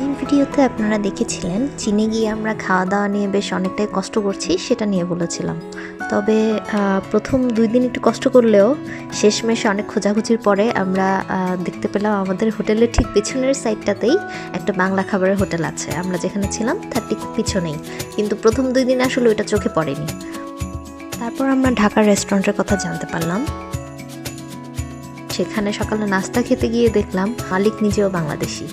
আগের ভিডিওতে আপনারা দেখেছিলেন, চীনে গিয়ে আমরা খাওয়া দাওয়া নিয়ে বেশ অনেকটাই কষ্ট করছি, সেটা নিয়ে বলেছিলাম। তবে প্রথম দুই দিন একটু কষ্ট করলেও শেষমেশে অনেক খোঁজাখুঁজির পরে আমরা দেখতে পেলাম আমাদের হোটেলের ঠিক পিছনের সাইডটাতেই একটা বাংলা খাবারের হোটেল আছে। আমরা যেখানে ছিলাম, তার ঠিক পিছনেই। কিন্তু প্রথম দুই দিন আসলে ওইটা চোখে পড়েনি। তারপর আমরা ঢাকার রেস্টুরেন্টের কথা জানতে পারলাম। সেখানে সকালে নাস্তা খেতে গিয়ে দেখলাম, মালিক নিজেও বাংলাদেশি।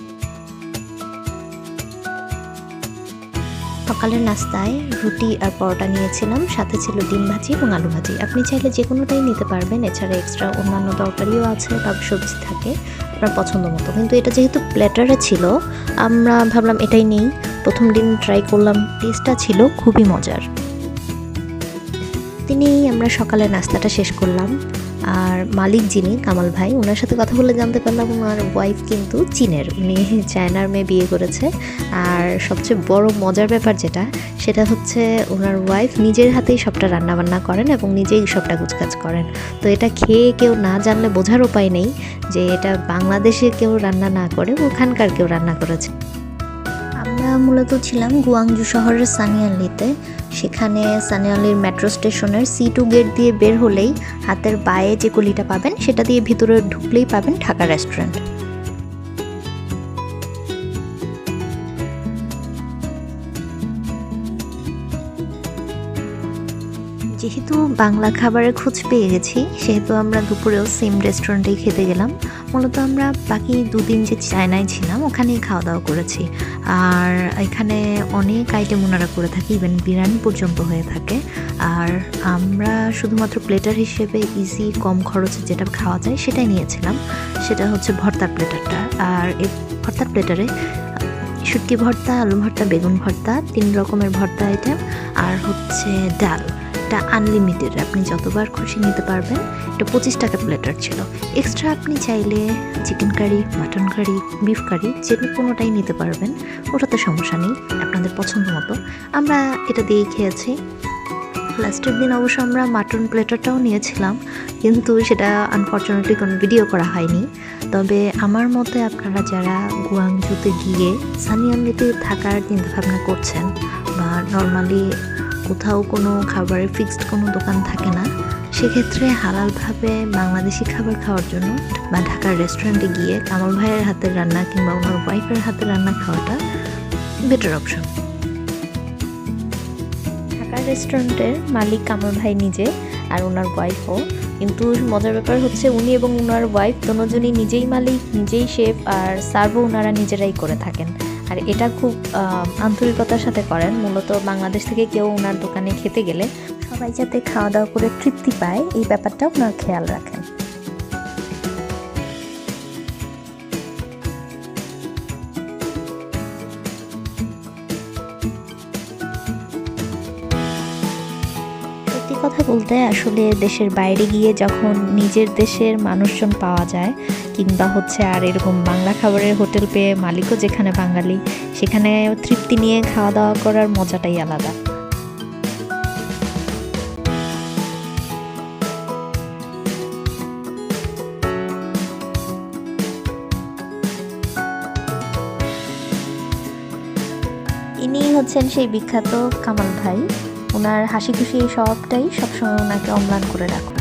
সকালের নাস্তায় রুটি আর পরোটা নিয়েছিলাম, সাথে ছিল ডিম ভাজি এবং আলু ভাজি। আপনি চাইলে যে কোনোটাই নিতে পারবেন, এছাড়া এক্সট্রা অন্যান্য তরকারিও আছে বা সবজি থাকে আপনার পছন্দ মতো। কিন্তু এটা যেহেতু প্ল্যাটারে ছিল, আমরা ভাবলাম এটাই নেই। প্রথম দিন ট্রাই করলাম টেস্টটা ছিল খুবই মজার। তিনি আমরা সকালে নাস্তাটা শেষ করলাম। আর মালিক যিনি, কামাল ভাই ওনার সাথে কথা বলে জানতে পারলাম ওনার ওয়াইফ কিন্তু চীনের। উনি চায়নার মেয়ে বিয়ে করেছে। আর সবচেয়ে বড় মজার ব্যাপার যেটা, সেটা হচ্ছে ওনার ওয়াইফ নিজের হাতেই সবটা রান্না বান্না করেন এবং নিজেই সবটা গুছকাজ করেন। তো এটা খেয়ে কেউ না জানলে বোঝার উপায় নেই যে এটা বাংলাদেশে কেউ রান্না না করে, ওখানকার কেউ রান্না করেছে। আমরা মূলত ছিলাম গুয়াংজু শহরের সানিয়ালিতে। সেখানে সানিয়ালির মেট্রো স্টেশনের সি টু গেট দিয়ে বের হলেই হাতের বায়ে যে গলিটা পাবেন, সেটা দিয়ে ভিতরে ঢুকলেই পাবেন ঢাকা রেস্টুরেন্ট যেহেতু বাংলা খাবারের খোঁজ পেয়ে গেছি সেহেতু আমরা দুপুরেও সেম রেস্টুরেন্টেই খেতে গেলাম। মূলত আমরা বাকি দুদিন যে চায়নায় ছিলাম, ওখানেই খাওয়া দাওয়া করেছি। আর এখানে অনেক আইটেম ওনারা করে থাকে ইভেন বিরিয়ানি পর্যন্ত হয়ে থাকে। আর আমরা শুধুমাত্র প্লেটার হিসেবে ইজি কম খরচে যেটা খাওয়া যায় সেটাই নিয়েছিলাম। সেটা হচ্ছে ভর্তার প্লেটারটা আর এই ভর্তার প্লেটারে শুটকি ভর্তা, আলু ভর্তা, বেগুন ভর্তা, তিন রকমের ভর্তা আইটেম আর হচ্ছে ডাল। এটা আনলিমিটেড আপনি যতবার খুশি নিতে পারবেন, এটা পঁচিশ টাকা প্লেটার ছিল। এক্সট্রা আপনি চাইলে chicken curry mutton curry beef curry যে কোনোটাই নিতে পারবেন, ওটাতে সমস্যা নেই, আপনাদের পছন্দ মতো। আমরা এটা দিয়েই খেয়েছি। লাস্টের দিন অবশ্য আমরা মাটন প্লেটারটাও নিয়েছিলাম, কিন্তু সেটা আনফর্চুনেটলি কোনো ভিডিও করা হয়নি। তবে আমার মতে আপনারা যারা গুয়াংজুতে গিয়ে সানিয়ামিতে থাকার চিন্তাভাবনা করছেন, বা নর্মালি কোথাও কোনো খাবারের ফিক্সড কোনো দোকান থাকে না, সেক্ষেত্রে হালালভাবে বাংলাদেশি খাবার খাওয়ার জন্য বা ঢাকার রেস্টুরেন্টে গিয়ে কামাল ভাইয়ের হাতের রান্না কিংবা ওনার ওয়াইফের হাতের রান্না খাওয়াটা বেটার অপশন ঢাকার রেস্টুরেন্টের মালিক কামাল ভাই নিজে আর ওনার ওয়াইফও কিন্তু মজার ব্যাপার হচ্ছে উনি এবং ওনার ওয়াইফ দুজনই নিজেই মালিক, নিজেই শেফ আর সার্ভও ওনারা নিজেরাই করে থাকেন। আর এটা খুব আন্তরিকতার সাথে করেন। মূলত বাংলাদেশ থেকে কেউ ওনার দোকানে খেতে গেলে সবাই যাতে খাওয়া দাওয়া করে তৃপ্তি পায়, এই ব্যাপারটা ওনার খেয়াল রাখেন। কথা বলতে আসলে দেশের বাইরে গিয়ে যখন নিজের দেশের মানুষজন পাওয়া যায়, কিংবা হচ্ছে আর এরকম বাংলা খাবারের হোটেল পেয়ে মালিকও যেখানে বাঙালি, সেখানে তৃপ্তি নিয়ে খাওয়া দাওয়া করার মজাটাই আলাদা। ইনি হচ্ছেন সেই বিখ্যাত কামাল ভাই। ওনার হাসি খুশি এই স্বভাবটাই সবসময় ওনাকে অম্লান করে রাখো